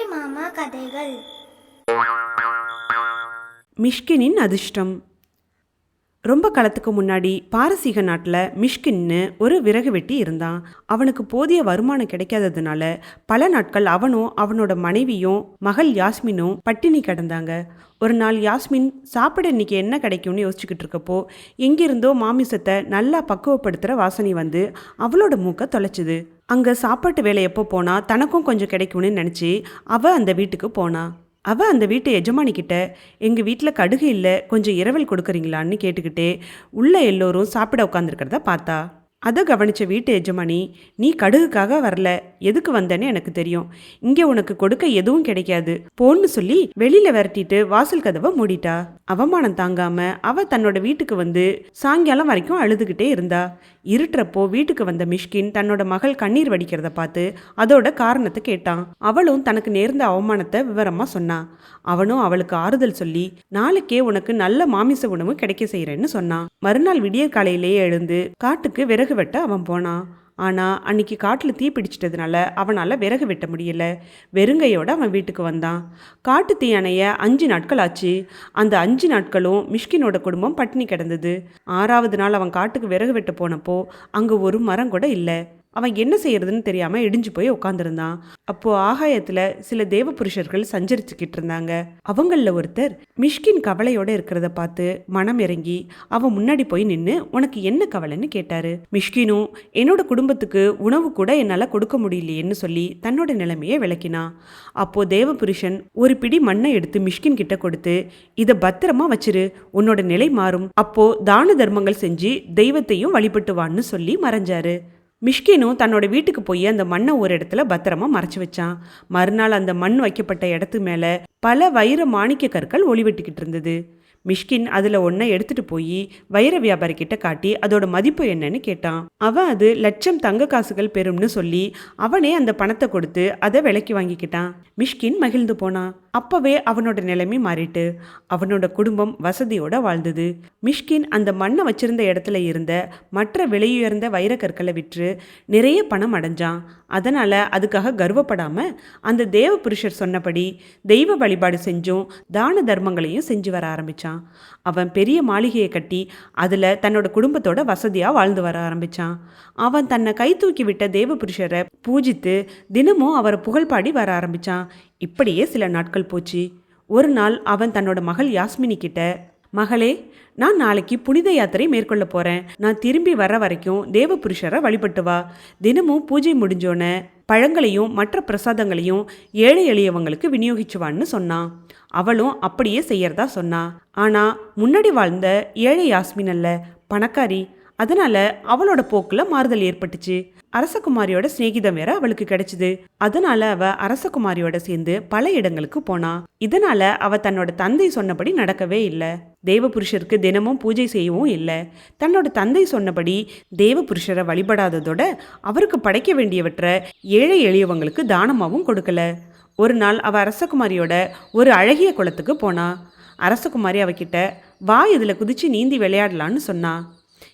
புள்ளி மாமா கதைகள் மிஷ்கினின் அதிர்ஷ்டம் ரொம்ப காலத்துக்கு முன்னாடி பாரசீக நாட்டில் மிஷ்கின்னு ஒரு விறகு வெட்டி இருந்தான் அவனுக்கு போதிய வருமானம் கிடைக்காததுனால பல நாட்கள் அவனும் அவனோட மனைவியும் மகள் யாஸ்மினும் பட்டினி கிடந்தாங்க ஒரு நாள் யாஸ்மின் சாப்பிட இன்னைக்கு என்ன கிடைக்கும்னு யோசிச்சுக்கிட்டு இருக்கப்போ எங்கிருந்தோ மாமிசத்தை நல்லா பக்குவப்படுத்துகிற வாசனை வந்து அவளோட மூக்கை தொலைச்சிது அங்கே சாப்பாட்டு வேலை எப்போ போனால் தனக்கும் கொஞ்சம் கிடைக்கும்னு நினச்சி அவள் அந்த வீட்டுக்கு போனாள் அவ அந்த வீட்டு எஜமானிக்கிட்ட எங்கள் வீட்டில் கடுகு இல்லை கொஞ்சம் இரவல் கொடுக்குறீங்களான்னு கேட்டுக்கிட்டே உள்ள எல்லோரும் சாப்பிட உட்காந்துருக்கிறத பார்த்தா. அதை கவனிச்ச வீட்டு எஜமானி நீ கடுகுக்காக வரல எதுக்கு வந்தேன்னு எனக்கு தெரியும். இங்கே உனக்கு கொடுக்க எதுவும் கிடைக்காது. போன்னு சொல்லி வெளியில் விரட்டிட்டு வாசல் கதவை மூடிட்டா. அவமானம் தாங்காம அவ தன்னோட வீட்டுக்கு வந்து சாயங்காலம் வரைக்கும் அழுதுகிட்டே இருந்தா. இருட்டுறப்போ வீட்டுக்கு வந்த மிஷ்கின் தன்னோட மகள் கண்ணீர் வடிக்கிறத பார்த்து அதோட காரணத்தை கேட்டான். அவளும் தனக்கு நேர்ந்த அவமானத்தை விவரமா சொன்னா. அவனும் அவளுக்கு ஆறுதல் சொல்லி நாளைக்கே உனக்கு நல்ல மாமிச உணவு கிடைக்க செய்யறேன்னு சொன்னான். மறுநாள் விடியற் காலையிலேயே எழுந்து காட்டுக்கு விறகு வெட்ட அவன் போனான். ஆனால் அன்னைக்கு காட்டில் தீ பிடிச்சிட்டதுனால அவனால் விறகு வெட்ட முடியல. வெறுங்கையோடு அவன் வீட்டுக்கு வந்தான். காட்டு தீ அணைய அஞ்சு நாட்கள் ஆச்சு. அந்த அஞ்சு நாட்களும் மிஷ்கினோட குடும்பம் பட்டினி கிடந்தது. ஆறாவது நாள் அவன் காட்டுக்கு விறகு வெட்ட போனப்போ அங்கே ஒரு மரம் கூட இல்லை. அவன் என்ன செய்யறதுன்னு தெரியாமல் இடிஞ்சு போய் உட்காந்துருந்தான் அப்போ ஆகாயத்தில் சில தேவ புருஷர்கள் சஞ்சரிச்சுக்கிட்டு இருந்தாங்க. அவங்களில் ஒருத்தர் மிஷ்கின் கவலையோட இருக்கிறத பார்த்து மனம் இறங்கி அவன் முன்னாடி போய் நின்று உனக்கு என்ன கவலைன்னு கேட்டாரு. மிஷ்கினும் என்னோட குடும்பத்துக்கு உணவு கூட என்னால் கொடுக்க முடியலையேன்னு சொல்லி தன்னோட நிலைமையை விளக்கினான். அப்போ தேவ புருஷன் ஒரு பிடி மண்ணை எடுத்து மிஷ்கின் கிட்ட கொடுத்து இதை பத்திரமா வச்சிரு. உன்னோட நிலை மாறும். அப்போ தான தர்மங்கள் செஞ்சு தெய்வத்தையும் வழிபட்டு வான்னு சொல்லி மறைஞ்சாரு. மிஷ்கினும் தன்னோட வீட்டுக்கு போய் அந்த மண்ணை ஒரு இடத்துல பத்திரமா மறைச்சு வச்சான். மறுநாள் அந்த மண் வைக்கப்பட்ட இடத்து மேல பல வைர மாணிக்க கற்கள் ஒளிவெட்டிக்கிட்டு இருந்தது. மிஷ்கின் அதில் ஒன்றை எடுத்துகிட்டு போய் வைர வியாபாரிக்கிட்ட காட்டி அதோட மதிப்பு என்னன்னு கேட்டான். அவன் அது லட்சம் தங்க காசுகள் பெறும்னு சொல்லி அவனே அந்த பணத்தை கொடுத்து அதை விலைக்கு வாங்கிக்கிட்டான். மிஷ்கின் மகிழ்ந்து போனான் அப்பவே அவனோட நிலைமை மாறிட்டு. அவனோட குடும்பம் வசதியோட வாழ்ந்தது. மிஷ்கின் அந்த மண்ணை வச்சிருந்த இடத்துல இருந்த மற்ற விலையுயர்ந்த வைரக்கற்களை விற்று நிறைய பணம் அடைஞ்சான். அதனால் அதுக்காக கர்வப்படாமல் அந்த தேவ புருஷர் சொன்னபடி தெய்வ வழிபாடு செஞ்சும் தான தர்மங்களையும் செஞ்சு வர ஆரம்பிச்சான். அவன் பெரிய மாளிகையை கட்டி அதில் தன்னோட குடும்பத்தோட வசதியாக வாழ்ந்து வர ஆரம்பிச்சான். அவன் தன்னை கை தூக்கி விட்ட தேவ புருஷரை பூஜித்து தினமும் அவரை புகழ்பாடி வர ஆரம்பித்தான் இப்படியே சில நாட்கள் போச்சு. ஒரு நாள் அவன் தன்னோட மகள் யாஸ்மினி கிட்ட மகளே நான் நாளைக்கு புனித யாத்திரை மேற்கொள்ள போறேன். நான் திரும்பி வர வரைக்கும் தேவ புருஷரை வழிபட்டு வா. தினமும் பூஜை முடிஞ்சோன பழங்களையும் மற்ற பிரசாதங்களையும் ஏழை எளியவங்களுக்கு விநியோகிச்சுவான்னு சொன்னான். அவளும் அப்படியே செய்யறதா சொன்னா. ஆனா முன்னாடி வாழ்ந்த ஏழை யாஸ்மின் அல்ல. பணக்காரி அதனால அவளோட போக்குல மாறுதல் ஏற்பட்டுச்சு. அரசகுமாரியோட சிநேகிதம் வேற அவளுக்கு கிடைச்சது. அதனால அவ அரசகுமாரியோட சேர்ந்து பல இடங்களுக்கு போனா. இதனால அவ தன்னோட தந்தை சொன்னபடி நடக்கவே இல்லை. தேவபுருஷருக்கு தினமும் பூஜை செய்யவும் இல்லை. தன்னோட தந்தை சொன்னபடி தேவபுருஷரை வழிபடாததோட அவருக்கு படைக்க வேண்டியவற்றை ஏழை எளியவங்களுக்கு தானமாகவும் கொடுக்கல. ஒரு நாள் அவ அரசகுமாரியோட ஒரு அழகிய குளத்துக்கு போனா. அரசகுமாரி அவகிட்ட வா இதில் குதிச்சு நீந்தி விளையாடலான்னு சொன்னா.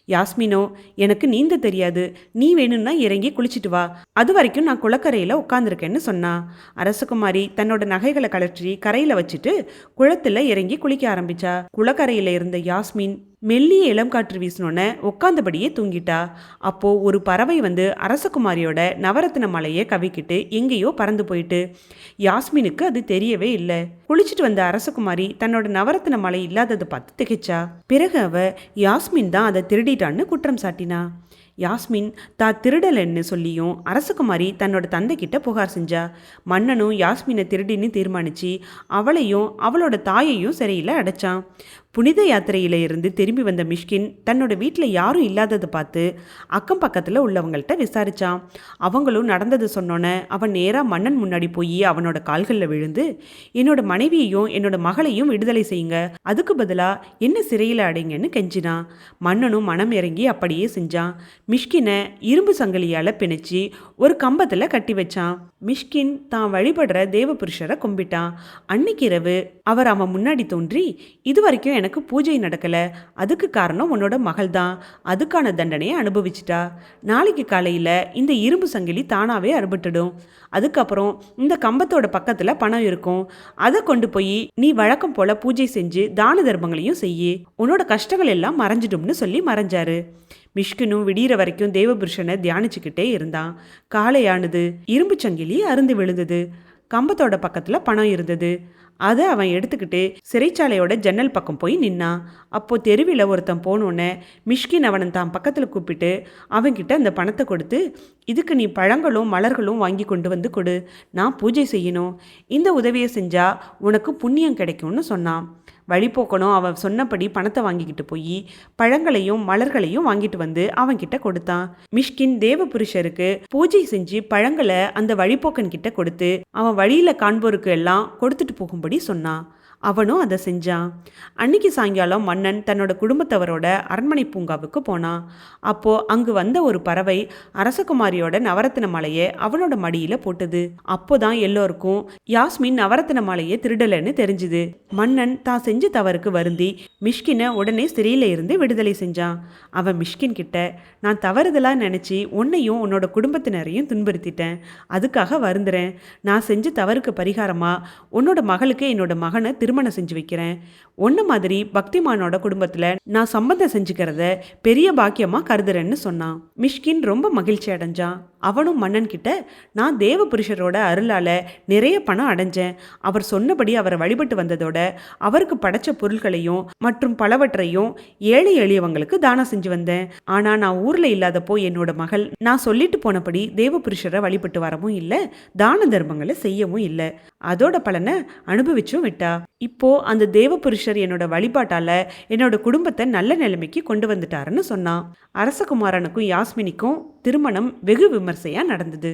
யாஸ்மினோ எனக்கு நீந்த தெரியாது. நீ வேணும்னா இறங்கி குளிச்சிட்டு வா. அது வரைக்கும் நான் குளக்கரையில் உட்காந்துருக்கேன்னு சொன்னா. அரசகுமாரி தன்னோட நகைகளை கழற்றி கரையில் வச்சுட்டு குளத்தில் இறங்கி குளிக்க ஆரம்பிச்சா. குளக்கரையில் இருந்த யாஸ்மின் மெல்லிய இளம் காற்று வீசினோன்னே உட்காந்தபடியே தூங்கிட்டா. அப்போ ஒரு பறவை வந்து அரசகுமாரியோட நவரத்ன மலையை கவிக்கிட்டு எங்கேயோ பறந்து போயிட்டு. யாஸ்மினுக்கு அது தெரியவே இல்லை. குளிச்சுட்டு வந்த அரசகுமாரி தன்னோட நவரத்ன மலை இல்லாததை பார்த்து திகைச்சா. பிறகு அவ யாஸ்மின் தான் அதை திருடிட்டான்னு குற்றம் சாட்டினா. யாஸ்மின் தா திருடலன்னு சொல்லியும் அரசகுமாரி தன்னோட தந்தைக்கிட்ட புகார் செஞ்சா. மன்னனும் யாஸ்மினை திருடின்னு தீர்மானிச்சு அவளையும் அவளோட தாயையும் சிறையில் அடைச்சான். புனித யாத்திரையில இருந்து திரும்பி வந்த மிஷ்கின் தன்னோட வீட்டில் யாரும் இல்லாததை பார்த்து அக்கம் பக்கத்தில் உள்ளவங்கள்ட்ட விசாரிச்சான். அவங்களும் நடந்ததை சொன்னோன்னே அவன் நேராக மன்னன் முன்னாடி போய் அவனோட கால்களில் விழுந்து என்னோட மனைவியையும் என்னோட மகளையும் விடுதலை செய்யுங்க. அதுக்கு பதிலாக என்ன சிறையில் அடைங்கன்னு கெஞ்சினான். மன்னனும் மனம் இறங்கி அப்படியே செஞ்சான். மிஷ்கினை இரும்பு சங்கிலியால் பிணைச்சி ஒரு கம்பத்தில் கட்டி வச்சான். மிஷ்கின் தான் வழிபடுற தேவபுருஷரை கும்பிட்டான். அன்னைக்கு இரவு அவர் அவன் முன்னாடி தோன்றி இது வரைக்கும் எனக்கு பூஜை நடக்கல. அதுக்கு காரணம் உன்னோட மகள் தான் அதுக்கான தண்டனையை அனுபவிச்சிட்டா. நாளைக்கு காலையில் இந்த இரும்பு சங்கிலி தானாகவே அறுபட்டுடும். அதுக்கப்புறம் இந்த கம்பத்தோட பக்கத்தில் பணம் இருக்கும். அதை கொண்டு போய் நீ வழக்கம் போல பூஜை செஞ்சு தான தர்மங்களையும் செய்யி. உன்னோட கஷ்டங்கள் எல்லாம் மறைஞ்சிடும்னு சொல்லி மறைஞ்சாரு. மிஷ்கினும் விடிகிற வரைக்கும் தேவபுருஷனை தியானிச்சுக்கிட்டே இருந்தான். காலையானது இரும்பு சங்கிலி அருந்து விழுந்தது. கம்பத்தோட பக்கத்தில் பணம் இருந்தது. அதை அவன் எடுத்துக்கிட்டு சிறைச்சாலையோட ஜன்னல் பக்கம் போய் நின்னான் அப்போ தெருவில் ஒருத்தன் போனோன்னே மிஷ்கின் அவனை தான் பக்கத்தில் கூப்பிட்டு அவன்கிட்ட அந்த பணத்தை கொடுத்து இதுக்கு நீ பழங்களும் மலர்களும் வாங்கி கொண்டு வந்து கொடு. நான் பூஜை செய்யணும். இந்த உதவியை செஞ்சால் உனக்கு புண்ணியம் கிடைக்கும்னு சொன்னான். வழிபோக்கணும். அவன் சொன்னபடி பணத்தை வாங்கிக்கிட்டு போய் பழங்களையும் மலர்களையும் வாங்கிட்டு வந்து அவன்கிட்ட கொடுத்தான். மிஷ்கின் தேவபுருஷருக்கு பூஜை செஞ்சு பழங்களை அந்த வழிபோக்கன் கிட்ட கொடுத்து அவன் வழியில காண்போருக்கு எல்லாம் கொடுத்துட்டு போகும்படி சொன்னான். அவனும் அதை செஞ்சான். அன்னைக்கு சாயங்காலம் மன்னன் தன்னோட குடும்பத்தவரோட அரண்மனை பூங்காவுக்கு போனான். அப்போது அங்கு வந்த ஒரு பறவை அரசகுமாரியோட நவரத்தின மாலையை அவனோட மடியில் போட்டது. அப்போதான் எல்லோருக்கும் யாஸ்மின் நவரத்தின மாலையை திருடலைன்னு தெரிஞ்சுது. மன்னன் தான் செஞ்ச தவறுக்கு வருந்தி மிஷ்கினை உடனே சிறையில் இருந்து விடுதலை செஞ்சான். அவன் மிஷ்கின் கிட்ட நான் தவறுதலாக நினச்சி உன்னையும் உன்னோட குடும்பத்தினரையும் துன்புறுத்திட்டேன். அதுக்காக வருந்துறேன். நான் செஞ்ச தவறுக்கு பரிகாரமாக உன்னோட மகளுக்கு என்னோட மகனை திரும்ப திருமணம் செஞ்சு வைக்கிறேன். ஒன்று மாதிரி பக்திமானோட குடும்பத்துல நான் சம்பந்தம் செஞ்சுக்கிறத பெரிய பாக்கியமா கருதுறேன்னு சொன்னான். மிஷ்கின் ரொம்ப மகிழ்ச்சி அடைஞ்சான். அவனும் மன்னன்கிட்ட நான் தேவ புருஷரோட நிறைய பணம் அடைஞ்சேன். அவர் சொன்னபடி அவரை வழிபட்டு வந்ததோட அவருக்கு படைச்ச பொருட்களையும் மற்றும் பலவற்றையும் ஏழை எளியவங்களுக்கு தானம் செஞ்சு வந்தேன். ஆனால் நான் ஊரில் இல்லாதப்போ என்னோட மகள் நான் சொல்லிட்டு போனபடி தேவ புருஷரை வழிபட்டு வரவும் இல்லை தான தர்மங்களை செய்யவும் இல்லை. அதோட பலனை அனுபவிச்சும் விட்டா. இப்போ அந்த தேவ புருஷர் என்னோட வழிபாட்டால என்னோட குடும்பத்தை நல்ல நிலைமைக்கு கொண்டு வந்துட்டாருன்னு சொன்னான். அரசகுமாரனுக்கும் யாஸ்மினிக்கும் திருமணம் வெகு விமர்சையா நடந்தது.